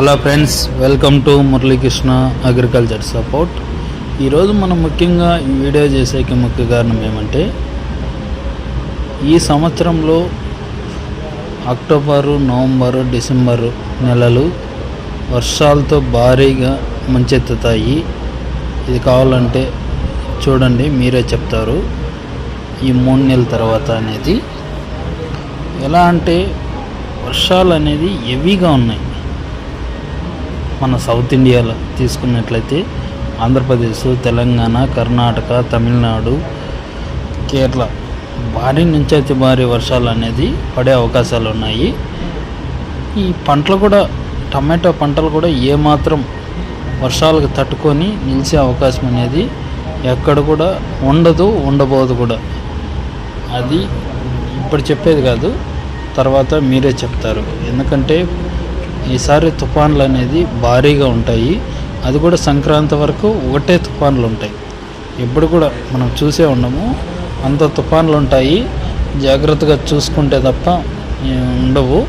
Hello friends welcome to Muralikrishna agriculture support ఈరోజు మనం ముఖ్యంగా ఈ వీడియో చేసేకి ముఖ్య కారణం ఏమంటే ఈ సంవత్సరంలో అక్టోబరు నవంబరు డిసెంబరు నెలలు వర్షాలతో భారీగా ముంచెత్తుతాయి. ఇది కావాలంటే చూడండి మీరే చెప్తారు ఈ మూడు నెలల తర్వాత అనేది. ఎలా అంటే వర్షాలు అనేది హెవీగా ఉన్నాయి. మన సౌత్ ఇండియాలో తీసుకున్నట్లయితే ఆంధ్రప్రదేశ్ తెలంగాణ కర్ణాటక తమిళనాడు కేరళ భారీ నుంచి అతి భారీ వర్షాలు అనేది పడే అవకాశాలు ఉన్నాయి. ఈ పంటలు కూడా టమాటో పంటలు కూడా ఏమాత్రం వర్షాలకు తట్టుకొని నిలిచే అవకాశం అనేది ఎక్కడ కూడా ఉండదు ఉండబోదు కూడా. అది ఇప్పుడు చెప్పేది కాదు తర్వాత మీరే చెప్తారు. ఎందుకంటే ఈసారి తుఫాన్లు అనేది భారీగా ఉంటాయి. అది కూడా సంక్రాంతి వరకు ఒకటే తుఫాన్లు ఉంటాయి. ఎప్పుడు కూడా మనం చూసే ఉండము అంత తుఫాన్లు ఉంటాయి. జాగ్రత్తగా చూసుకుంటే తప్ప ఉండవు.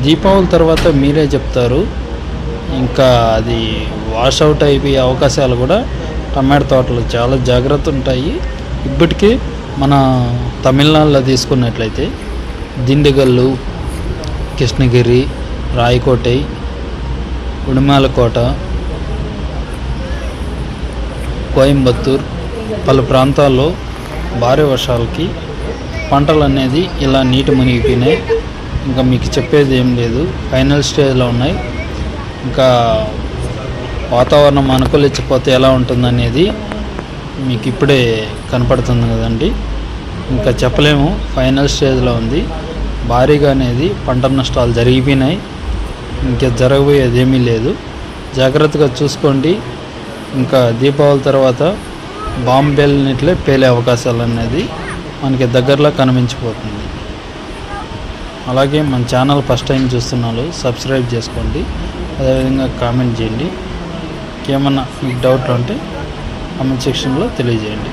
దీపావళి తర్వాత మీరే చెప్తారు. ఇంకా అది వాష్ అవుట్ అయిపోయే అవకాశాలు కూడా టమాటో తోటలు చాలా జాగ్రత్త ఉంటాయి. ఇప్పటికీ మన తమిళనాడులో తీసుకున్నట్లయితే దిండిగల్లు కృష్ణగిరి రాయకోటై ఉడిమాలకోట కోయంబత్తూర్ పలు ప్రాంతాల్లో భారీ వర్షాలకి పంటలు అనేది ఇలా నీటి మునిగిపోయినాయి. ఇంకా మీకు చెప్పేది ఏం లేదు. ఫైనల్ స్టేజ్లో ఉన్నాయి. ఇంకా వాతావరణం అనుకూలించకపోతే ఎలా ఉంటుందనేది మీకు ఇప్పుడే కనపడుతుంది కదండి. ఇంకా చెప్పలేము. ఫైనల్ స్టేజ్లో ఉంది. భారీగా అనేది పంట నష్టాలు జరిగిపోయినాయి. ఇంకా జరగబోయేది ఏమీ లేదు. జాగ్రత్తగా చూసుకోండి. ఇంకా దీపావళి తర్వాత బాంబు పేలినట్లే పేలే అవకాశాలు అనేది మనకి దగ్గరలో కనిపించిపోతుంది. అలాగే మన ఛానల్ ఫస్ట్ టైం చూస్తున్నారు సబ్స్క్రైబ్ చేసుకోండి. అదేవిధంగా కామెంట్ చేయండి. ఇంకేమన్నా మీకు డౌట్లు ఉంటే కామెంట్ సెక్షన్లో తెలియజేయండి.